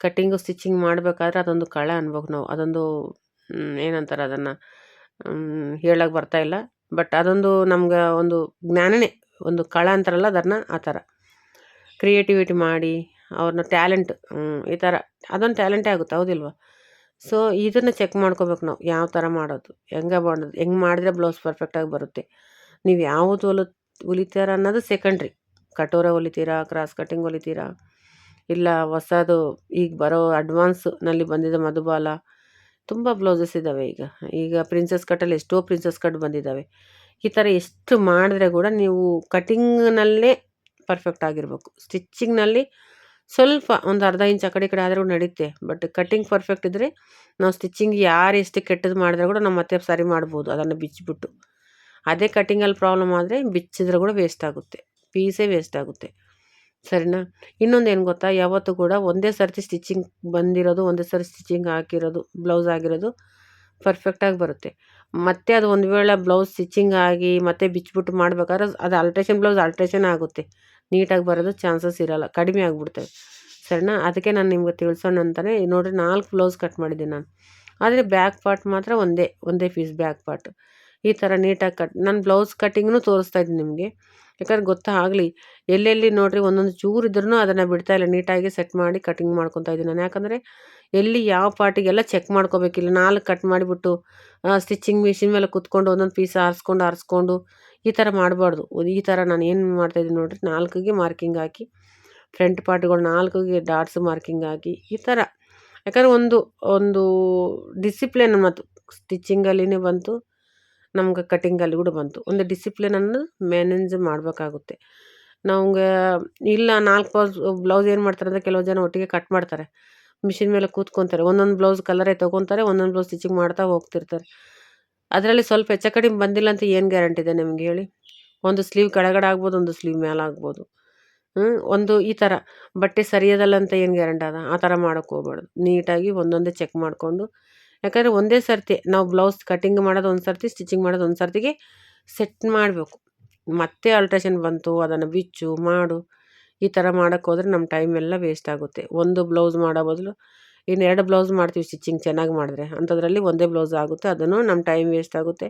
ಕಟ್ಟಿಂಗು ಸ್ಟಿಚಿಂಗ್ ಮಾಡಬೇಕಾದ್ರೆ ಅದೊಂದು ಕಳೆ ಅನ್ಬೇಕು ನಾವು. ಅದೊಂದು ಏನಂತಾರೆ ಅದನ್ನು ಹೇಳಕ್ಕೆ ಬರ್ತಾಯಿಲ್ಲ ಬಟ್ ಅದೊಂದು ನಮ್ಗೆ ಒಂದು ಜ್ಞಾನನೇ, ಒಂದು ಕಳ ಅಂತಾರಲ್ಲ ಅದನ್ನು, ಆ ಥರ. ಕ್ರಿಯೇಟಿವಿಟಿ ಮಾಡಿ, ಅವ್ರನ್ನ ಟ್ಯಾಲೆಂಟ್ ಈ ಥರ. ಅದೊಂದು ಟ್ಯಾಲೆಂಟೇ ಆಗುತ್ತೆ, ಹೌದಿಲ್ವ? ಸೊ, ಇದನ್ನು ಚೆಕ್ ಮಾಡ್ಕೋಬೇಕು ನಾವು, ಯಾವ ಥರ ಮಾಡೋದು, ಹೆಂಗೆ ಮಾಡೋದು, ಹೆಂಗೆ ಮಾಡಿದ್ರೆ ಬ್ಲೌಸ್ ಪರ್ಫೆಕ್ಟಾಗಿ ಬರುತ್ತೆ. ನೀವು ಯಾವುದು ಹೊಲ ಹೊಲಿತೀರ ಅನ್ನೋದು ಸೆಕೆಂಡ್ರಿ ಕಟೋರ ಹೊಲಿತೀರಾ ಕ್ರಾಸ್ ಕಟ್ಟಿಂಗ್ ಹೊಲಿತೀರಾ ಇಲ್ಲ ಹೊಸದು ಈಗ ಬರೋ ಅಡ್ವಾನ್ಸ್ನಲ್ಲಿ ಬಂದಿದೆ ಮಧುಬಾಲ ತುಂಬ ಬ್ಲೌಸಸ್ ಇದ್ದಾವೆ ಈಗ. ಈಗ ಪ್ರಿನ್ಸಸ್ ಕಟ್ಟಲ್ಲಿ ಎಷ್ಟೋ ಪ್ರಿನ್ಸಸ್ ಕಟ್ ಬಂದಿದ್ದಾವೆ ಈ ಥರ ಎಷ್ಟು ಮಾಡಿದ್ರೆ ಕೂಡ ನೀವು ಕಟಿಂಗ್ನಲ್ಲೇ ಪರ್ಫೆಕ್ಟ್ ಆಗಿರಬೇಕು. ಸ್ಟಿಚ್ಚಿಂಗ್ನಲ್ಲಿ ಸ್ವಲ್ಪ ಒಂದು ಅರ್ಧ ಇಂಚ್ ಆ ಕಡೆ ಈ ಕಡೆ ಆದರೂ ನಡೀತೆ. ಬಟ್ ಕಟ್ಟಿಂಗ್ ಪರ್ಫೆಕ್ಟ್ ಇದ್ದರೆ ನಾವು ಸ್ಟಿಚ್ಚಿಂಗ್ ಯಾರು ಎಷ್ಟು ಕೆಟ್ಟದ್ದು ಮಾಡಿದ್ರೆ ಕೂಡ ನಾವು ಮತ್ತೆ ಸರಿ ಮಾಡ್ಬೋದು. ಅದನ್ನು ಬಿಚ್ಚಿಬಿಟ್ಟು ಅದೇ ಕಟ್ಟಿಂಗಲ್ಲಿ ಪ್ರಾಬ್ಲಮ್ ಆದರೆ ಬಿಚ್ಚಿದ್ರೆ ಕೂಡ ವೇಸ್ಟ್ ಆಗುತ್ತೆ. ಪೀಸೇ ವೇಸ್ಟ್ ಆಗುತ್ತೆ. ಸರಿನಾ? ಇನ್ನೊಂದು ಏನು ಗೊತ್ತಾ? ಯಾವತ್ತೂ ಕೂಡ ಒಂದೇ ಸರ್ತಿ ಸ್ಟಿಚಿಂಗ್ ಬಂದಿರೋದು, ಒಂದೇ ಸರಿ ಸ್ಟಿಚಿಂಗ್ ಹಾಕಿರೋದು ಬ್ಲೌಸ್ ಆಗಿರೋದು ಪರ್ಫೆಕ್ಟಾಗಿ ಬರುತ್ತೆ. ಮತ್ತೆ ಅದು ಒಂದು ವೇಳೆ ಬ್ಲೌಸ್ ಸ್ಟಿಚಿಂಗ್ ಆಗಿ ಮತ್ತೆ ಬಿಚ್ಚಿಬಿಟ್ಟು ಮಾಡ್ಬೇಕಾದ್ರೆ ಅದು ಅಲ್ಟ್ರೇಷನ್ ಬ್ಲೌಸ್ ಅಲ್ಟ್ರೇಷನ್ ಆಗುತ್ತೆ. ನೀಟಾಗಿ ಬರೋದು ಚಾನ್ಸಸ್ ಇರೋಲ್ಲ, ಕಡಿಮೆ ಆಗಿಬಿಡ್ತವೆ. ಸರಿನಾ? ಅದಕ್ಕೆ ನಾನು ನಿಮ್ಗೆ ತಿಳಿಸೋಣ ಅಂತಲೇ ನೋಡಿರಿ ನಾಲ್ಕು ಬ್ಲೌಸ್ ಕಟ್ ಮಾಡಿದ್ದೀನಿ ನಾನು. ಆದರೆ ಬ್ಯಾಕ್ ಪಾರ್ಟ್ ಮಾತ್ರ ಒಂದೇ ಒಂದೇ ಪೀಸ್ ಬ್ಯಾಕ್ ಪಾರ್ಟ್ ಈ ಥರ ನೀಟಾಗಿ ಕಟ್ ನಾನು ಬ್ಲೌಸ್ ಕಟ್ಟಿಂಗ್ನು ತೋರಿಸ್ತಾ ಇದ್ದೀನಿ ನಿಮಗೆ. ಯಾಕಂದ್ರೆ ಗೊತ್ತಾಗಲಿ ಎಲ್ಲೆಲ್ಲಿ ನೋಡಿರಿ ಒಂದೊಂದು ಚೂರು ಇದ್ರೂ ಅದನ್ನು ಬಿಡ್ತಾ ಇಲ್ಲ ನೀಟಾಗಿ ಸೆಟ್ ಮಾಡಿ ಕಟಿಂಗ್ ಮಾಡ್ಕೊತಾ ಇದ್ದೀನಿ ನಾನು. ಯಾಕಂದರೆ ಎಲ್ಲಿ ಯಾವ ಪಾರ್ಟಿಗೆಲ್ಲ ಚೆಕ್ ಮಾಡ್ಕೋಬೇಕಿಲ್ಲ. ನಾಲ್ಕು ಕಟ್ ಮಾಡಿಬಿಟ್ಟು ಸ್ಟಿಚಿಂಗ್ ಮಿಷಿನ್ ಮೇಲೆ ಕುತ್ಕೊಂಡು ಒಂದೊಂದು ಪೀಸ್ ಆರಿಸ್ಕೊಂಡು ಆರಿಸ್ಕೊಂಡು ಈ ಥರ ಮಾಡಬಾರ್ದು. ಈ ಥರ ನಾನು ಏನು ಮಾಡ್ತಾಯಿದ್ದೀನಿ ನೋಡಿರಿ, ನಾಲ್ಕಿಗೆ ಮಾರ್ಕಿಂಗ್ ಹಾಕಿ ಫ್ರಂಟ್ ಪಾರ್ಟ್ಗಳು ನಾಲ್ಕಿಗೆ ಡಾಟ್ಸ್ ಮಾರ್ಕಿಂಗ್ ಹಾಕಿ, ಈ ಥರ ಯಾಕಂದರೆ ಒಂದು ಒಂದು ಡಿಸಿಪ್ಲಿನ್ ಮತ್ತು ಸ್ಟಿಚಿಂಗಲ್ಲಿನೇ ಬಂತು. ನಮ್ಗೆ ಕಟಿಂಗಲ್ಲಿ ಕೂಡ ಬಂತು. ಒಂದು ಡಿಸಿಪ್ಲಿನನ್ನು ಮ್ಯಾನೇಜ್ ಮಾಡಬೇಕಾಗುತ್ತೆ. ನಮ್ಗೆ ಇಲ್ಲ ನಾಲ್ಕು ಬ್ಲೌಸ್ ಬ್ಲೌಸ್ ಏನು ಮಾಡ್ತಾರೆ ಅಂದರೆ ಕೆಲವು ಜನ ಒಟ್ಟಿಗೆ ಕಟ್ ಮಾಡ್ತಾರೆ. ಮಿಷಿನ್ ಮೇಲೆ ಕೂತ್ಕೊತಾರೆ. ಒಂದೊಂದು ಬ್ಲೌಸ್ ಕಲರೇ ತೊಗೊತಾರೆ, ಒಂದೊಂದು ಬ್ಲೌಸ್ ಸ್ಟಿಚಿಂಗ್ ಮಾಡ್ತಾ ಹೋಗ್ತಿರ್ತಾರೆ. ಅದರಲ್ಲಿ ಸ್ವಲ್ಪ ಹೆಚ್ಚು ಕಡಿಮೆ ಬಂದಿಲ್ಲ ಅಂತ ಏನು ಗ್ಯಾರಂಟಿ ಇದೆ ನಿಮ್ಗೆ ಹೇಳಿ? ಒಂದು ಸ್ಲೀವ್ ಕೆಳಗಡೆ ಆಗ್ಬೋದು, ಒಂದು ಸ್ಲೀವ್ ಮೇಲೆ ಆಗ್ಬೋದು. ಒಂದು ಈ ಥರ ಬಟ್ಟೆ ಸರಿಯದಲ್ಲ ಅಂತ ಏನು ಗ್ಯಾರಂಟಿ ಅದ? ಆ ಥರ ಮಾಡೋಕ್ಕೆ ಹೋಗ್ಬಾರ್ದು. ನೀಟಾಗಿ ಒಂದೊಂದೇ ಚೆಕ್ ಮಾಡಿಕೊಂಡು ಯಾಕಂದರೆ ಒಂದೇ ಸರ್ತಿ ನಾವು ಬ್ಲೌಸ್ ಕಟ್ಟಿಂಗ್ ಮಾಡೋದು ಒಂದು ಸರ್ತಿ, ಸ್ಟಿಚಿಂಗ್ ಮಾಡೋದು ಒಂದು ಸರ್ತಿಗೆ ಸೆಟ್ ಮಾಡಬೇಕು. ಮತ್ತೆ ಆಲ್ಟ್ರೇಷನ್ ಬಂತು, ಅದನ್ನು ಬಿಚ್ಚು, ಮಾಡು. ಈ ಥರ ಮಾಡೋಕ್ಕೆ ಹೋದರೆ ನಮ್ಮ ಟೈಮ್ ಎಲ್ಲ ವೇಸ್ಟ್ ಆಗುತ್ತೆ. ಒಂದು ಬ್ಲೌಸ್ ಮಾಡೋ ಬದಲು ಇನ್ನು ಎರಡು ಬ್ಲೌಸ್ ಮಾಡ್ತೀವಿ ಸ್ಟಿಚಿಂಗ್ ಚೆನ್ನಾಗಿ ಮಾಡಿದ್ರೆ. ಅಂಥದ್ರಲ್ಲಿ ಒಂದೇ ಬ್ಲೌಸ್ ಆಗುತ್ತೆ, ಅದನ್ನು ನಮ್ಮ ಟೈಮ್ ವೇಸ್ಟ್ ಆಗುತ್ತೆ.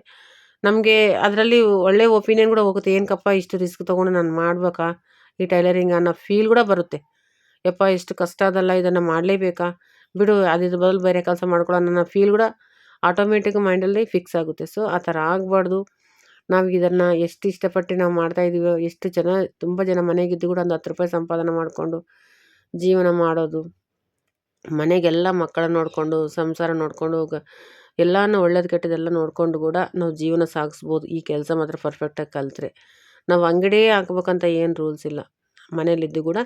ನಮಗೆ ಅದರಲ್ಲಿ ಒಳ್ಳೆ ಒಪಿನಿಯನ್ ಕೂಡ ಹೋಗುತ್ತೆ. ಏನಕ್ಕಪ್ಪ ಇಷ್ಟು ರಿಸ್ಕ್ ತೊಗೊಂಡು ನಾನು ಮಾಡಬೇಕಾ? ಈ ಟೈಲರಿಂಗ್ ಅನ್ನೋ ಫೀಲ್ ಕೂಡ ಬರುತ್ತೆ. ಯಪ್ಪ, ಇಷ್ಟು ಕಷ್ಟ ಅದಲ್ಲ, ಇದನ್ನು ಮಾಡಲೇಬೇಕಾ? ಬಿಡು ಅದಿದ್ರ ಬದಲು ಬೇರೆ ಕೆಲಸ ಮಾಡ್ಕೊಳ್ಳೋಣ ಅನ್ನೋ ಫೀಲ್ ಕೂಡ ಆಟೋಮೆಟಿಕ್ ಮೈಂಡಲ್ಲಿ ಫಿಕ್ಸ್ ಆಗುತ್ತೆ. ಸೊ ಆ ಥರ ಆಗಬಾರ್ದು. ನಾವು ಇದನ್ನು ಎಷ್ಟು ಇಷ್ಟಪಟ್ಟು ನಾವು ಮಾಡ್ತಾಯಿದ್ದೀವೋ ಎಷ್ಟು ಜನ, ತುಂಬ ಜನ ಮನೆಗಿದ್ದು ಕೂಡ ಒಂದು ಹತ್ತು ರೂಪಾಯಿ ಸಂಪಾದನೆ ಮಾಡಿಕೊಂಡು ಜೀವನ ಮಾಡೋದು, ಮನೆಗೆಲ್ಲ ಮಕ್ಕಳನ್ನ ನೋಡಿಕೊಂಡು, ಸಂಸಾರ ನೋಡಿಕೊಂಡು ಎಲ್ಲನೂ ಒಳ್ಳೇದು ಕೆಟ್ಟದೆಲ್ಲ ನೋಡಿಕೊಂಡು ಕೂಡ ನಾವು ಜೀವನ ಸಾಗಿಸ್ಬೋದು. ಈ ಕೆಲಸ ಮಾತ್ರ ಪರ್ಫೆಕ್ಟಾಗಿ ಕಲಿತ್ರೆ. ನಾವು ಅಂಗಡಿಯೇ ಹಾಕ್ಬೇಕಂತ ಏನು ರೂಲ್ಸ್ ಇಲ್ಲ. ಮನೇಲಿದ್ದು ಕೂಡ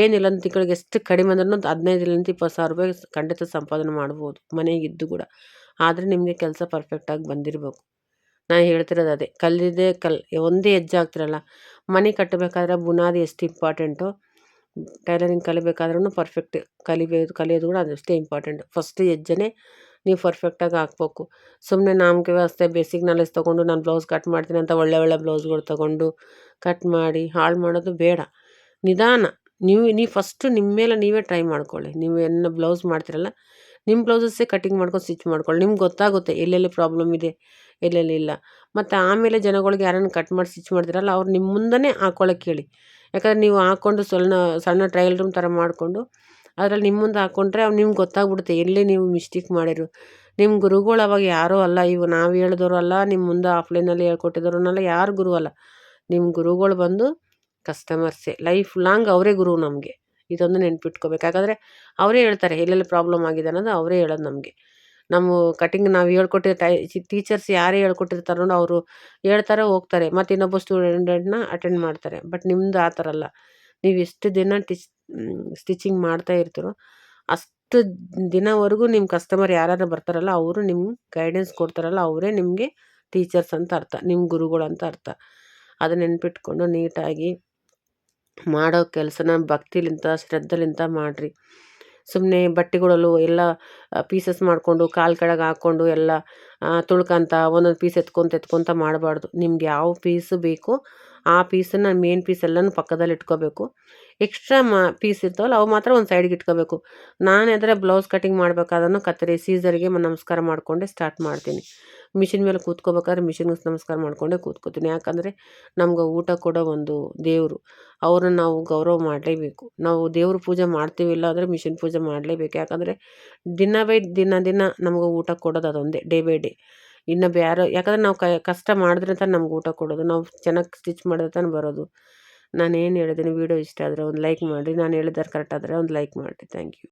ಏನಿಲ್ಲ ಒಂದು ತಿಂಗಳಿಗೆ ಎಷ್ಟು ಕಡಿಮೆ ಅಂದ್ರೂ ಒಂದು ಹದಿನೈದರಿಂದ ಇಪ್ಪತ್ತು ಸಾವಿರ ರೂಪಾಯಿ ಖಂಡಿತ ಸಂಪಾದನೆ ಮಾಡ್ಬೋದು ಮನೆಗಿದ್ದು ಕೂಡ. ಆದರೆ ನಿಮಗೆ ಕೆಲಸ ಪರ್ಫೆಕ್ಟಾಗಿ ಬಂದಿರಬೇಕು. ನಾನು ಹೇಳ್ತಿರೋದು ಅದೇ ಕಲ್ಲಿದ್ದೇ ಕಲ್, ಒಂದೇ ಹೆಜ್ಜೆ ಆಗ್ತಿರಲ್ಲ ಮನೆ ಕಟ್ಟಬೇಕಾದ್ರೆ ಬುನಾದಿ ಎಷ್ಟು ಇಂಪಾರ್ಟೆಂಟು ಟೈಲರಿಂಗ್ ಕಲಿಬೇಕಾದ್ರೂ ಪರ್ಫೆಕ್ಟ್ ಕಲಿಬೇಕು, ಕಲಿಯೋದು ಕೂಡ ಅದಷ್ಟೇ ಇಂಪಾರ್ಟೆಂಟ್ ಫಸ್ಟ್ ಹೆಜ್ಜೆನೇ ನೀವು ಪರ್ಫೆಕ್ಟಾಗಿ ಹಾಕ್ಬೇಕು. ಸುಮ್ಮನೆ ನಾಮಕೆ ವ್ಯವಸ್ಥೆ ಬೇಸಿಕ್ ನಾಲೆಜ್ ತೊಗೊಂಡು ನಾನು ಬ್ಲೌಸ್ ಕಟ್ ಮಾಡ್ತೀನಿ ಅಂತ ಒಳ್ಳೆ ಒಳ್ಳೆ ಬ್ಲೌಸ್ಗಳು ತೊಗೊಂಡು ಕಟ್ ಮಾಡಿ, ಹಾಳು ಮಾಡೋದು ಬೇಡ. ನಿಧಾನ. ನೀವು ನೀವು ಫಸ್ಟು ನಿಮ್ಮ ಮೇಲೆ ನೀವೇ ಟ್ರೈ ಮಾಡ್ಕೊಳ್ಳಿ. ನೀವು ಏನು ಬ್ಲೌಸ್ ಮಾಡ್ತಿರಲ್ಲ ನಿಮ್ಮ ಬ್ಲೌಸಸ್ಸೇ ಕಟಿಂಗ್ ಮಾಡ್ಕೊಂಡು ಸ್ಟಿಚ್ ಮಾಡ್ಕೊಳ್ಳಿ. ನಿಮ್ಗೆ ಗೊತ್ತಾಗುತ್ತೆ ಎಲ್ಲೆಲ್ಲಿ ಪ್ರಾಬ್ಲಮ್ ಇದೆ, ಎಲ್ಲೆಲ್ಲಿ ಇಲ್ಲ. ಮತ್ತು ಆಮೇಲೆ ಜನಗಳಿಗೆ ಯಾರನ್ನು ಕಟ್ ಮಾಡಿ ಸ್ಟಿಚ್ ಮಾಡ್ತಿರಲ್ಲ, ಅವ್ರು ನಿಮ್ಮ ಮುಂದೆನೇ ಹಾಕ್ಕೊಳ್ಳೋಕೆ ಹೇಳಿ ಯಾಕಂದ್ರೆ ನೀವು ಹಾಕ್ಕೊಂಡು ಸಣ್ಣ ಸಣ್ಣ ಟ್ರಯಲ್ ರೂಮ್ ಥರ ಮಾಡಿಕೊಂಡು, ಅದ್ರಲ್ಲಿ ನಿಮ್ಮ ಮುಂದೆ ಹಾಕ್ಕೊಂಡ್ರೆ ಅವು ನಿಮ್ಗೆ ಗೊತ್ತಾಗ್ಬಿಡುತ್ತೆ, ಎಲ್ಲಿ ನೀವು ಮಿಸ್ಟೇಕ್ ಮಾಡಿರು. ನಿಮ್ಮ ಗುರುಗಳು ಅವಾಗ ಯಾರೂ ಅಲ್ಲ, ಇವು ನಾವು ಹೇಳಿದವರು ಅಲ್ಲ ನಿಮ್ಮ ಮುಂದೆ ಆಫ್ಲೈನಲ್ಲಿ ಅಲ್ಲ ಯಾರು ಗುರು ಅಲ್ಲ. ನಿಮ್ಮ ಗುರುಗಳು ಬಂದು ಕಸ್ಟಮರ್ಸೇ ಲೈಫ್ ಲಾಂಗ್ ಅವರೇ ಗುರು ನಮಗೆ. ಇದೊಂದು ನೆನ್ಪಿಟ್ಕೋಬೇಕು. ಯಾಕಂದರೆ ಅವರೇ ಹೇಳ್ತಾರೆ, ಎಲ್ಲೆಲ್ಲಿ ಪ್ರಾಬ್ಲಮ್ ಆಗಿದೆ ಅನ್ನೋದು ಅವರೇ ಹೇಳೋದು ನಮಗೆ. ನಮ್ಮ ಕಟಿಂಗ್ ನಾವು ಹೇಳ್ಕೊಟ್ಟಿರೋ ಟೈ ಟೀಚರ್ಸ್ ಯಾರೇ ಹೇಳ್ಕೊಟ್ಟಿರ್ತಾರೋ ಅವರು ಹೇಳ್ತಾರೆ, ಹೋಗ್ತಾರೆ. ಮತ್ತು ಇನ್ನೊಬ್ಬ ಸ್ಟೂಡೆಂಟ್ನ ಅಟೆಂಡ್ ಮಾಡ್ತಾರೆ. ಬಟ್ ನಿಮ್ಮದು ಆ ಥರ ಅಲ್ಲ. ನೀವು ಎಷ್ಟು ದಿನ ಟಿಚ್ ಸ್ಟಿಚಿಂಗ್ ಮಾಡ್ತಾ ಇರ್ತೀರೋ, ಅಷ್ಟು ದಿನವರೆಗೂ ನಿಮ್ಮ ಕಸ್ಟಮರ್ ಯಾರು ಬರ್ತಾರಲ್ಲ, ಅವರು ನಿಮ್ಮ ಗೈಡೆನ್ಸ್ ಕೊಡ್ತಾರಲ್ಲ, ಅವರೇ ನಿಮಗೆ ಟೀಚರ್ಸ್ ಅಂತ ಅರ್ಥ ನಿಮ್ಮ ಗುರುಗಳು ಅಂತ ಅರ್ಥ. ಅದನ್ನ ನೆನ್ಪಿಟ್ಕೊಂಡು ನೀಟಾಗಿ ಮಾಡೋ ಕೆಲಸನ ಭಕ್ತಿಲಿಂದ ಶ್ರದ್ಧೆಲಿಂದ ಮಾಡಿರಿ. ಸುಮ್ಮನೆ ಬಟ್ಟೆಗಳಲ್ಲೂ ಎಲ್ಲ ಪೀಸಸ್ ಮಾಡಿಕೊಂಡು, ಕಾಲು ಕೆಳಗೆ ಹಾಕ್ಕೊಂಡು ಎಲ್ಲ ತುಳ್ಕೊಂತ, ಒಂದೊಂದು ಪೀಸ್ ಎತ್ಕೊಂತ ಎತ್ಕೊಂತ ಮಾಡಬಾರ್ದು. ನಿಮ್ಗೆ ಯಾವ ಪೀಸ್ ಬೇಕು, ಆ ಪೀಸನ್ನು ಮೇನ್ ಪೀಸ್ ಎಲ್ಲನೂ ಪಕ್ಕದಲ್ಲಿ ಇಟ್ಕೋಬೇಕು. ಎಕ್ಸ್ಟ್ರಾ ಮಾ ಪೀಸ್ ಇರ್ತಾವಲ್ಲ, ಅವು ಮಾತ್ರ ಒಂದು ಸೈಡ್ಗೆ ಇಟ್ಕೋಬೇಕು. ನಾನು ಆದರೆ ಬ್ಲೌಸ್ ಕಟಿಂಗ್ ಮಾಡಬೇಕಾದ್ರೂ ಕತ್ತರಿ ಸೀಸರಿಗೆ ನಮಸ್ಕಾರ ಮಾಡಿಕೊಂಡೆ ಸ್ಟಾರ್ಟ್ ಮಾಡ್ತೀನಿ. ಮಿಷಿನ್ ಮೇಲೆ ಕೂತ್ಕೋಬೇಕಾದ್ರೆ ಮಿಷಿನ್ಗೆ ನಮಸ್ಕಾರ ಮಾಡಿಕೊಂಡೇ ಕೂತ್ಕೋತೀನಿ. ಯಾಕಂದರೆ ನಮ್ಗೆ ಊಟ ಕೊಡೋ ಒಂದು ದೇವರು. ಅವ್ರನ್ನ ನಾವು ಗೌರವ ಮಾಡಲೇಬೇಕು. ನಾವು ದೇವ್ರ ಪೂಜೆ ಮಾಡ್ತೀವಿಲ್ಲ ಅಂದರೆ ಮಿಷಿನ್ ಪೂಜೆ ಮಾಡಲೇಬೇಕು. ಯಾಕಂದರೆ ದಿನ ಬೈ ದಿನ ದಿನ ನಮ್ಗೆ ಊಟ ಕೊಡೋದು ಅದೊಂದೇ, ಡೇ ಬೈ ಡೇ. ಇನ್ನು ಬೇರೆ, ಯಾಕಂದರೆ ನಾವು ಕಷ್ಟ ಮಾಡಿದ್ರೆ ತಾನೇ ನಮ್ಗೆ ಊಟ ಕೊಡೋದು. ನಾವು ಚೆನ್ನಾಗಿ ಸ್ಟಿಚ್ ಮಾಡಿದ್ರೆ ತಾನೇ ಬರೋದು. ನಾನು ಏನು ಹೇಳಿದ್ದೀನಿ, ವೀಡಿಯೋ ಇಷ್ಟ ಆದರೆ ಒಂದು ಲೈಕ್ ಮಾಡಿ ನಾನು ಹೇಳಿದ್ದಾರೆ ಕರೆಕ್ಟ್ ಆದರೆ ಒಂದು ಲೈಕ್ ಮಾಡಿ ಥ್ಯಾಂಕ್ ಯು.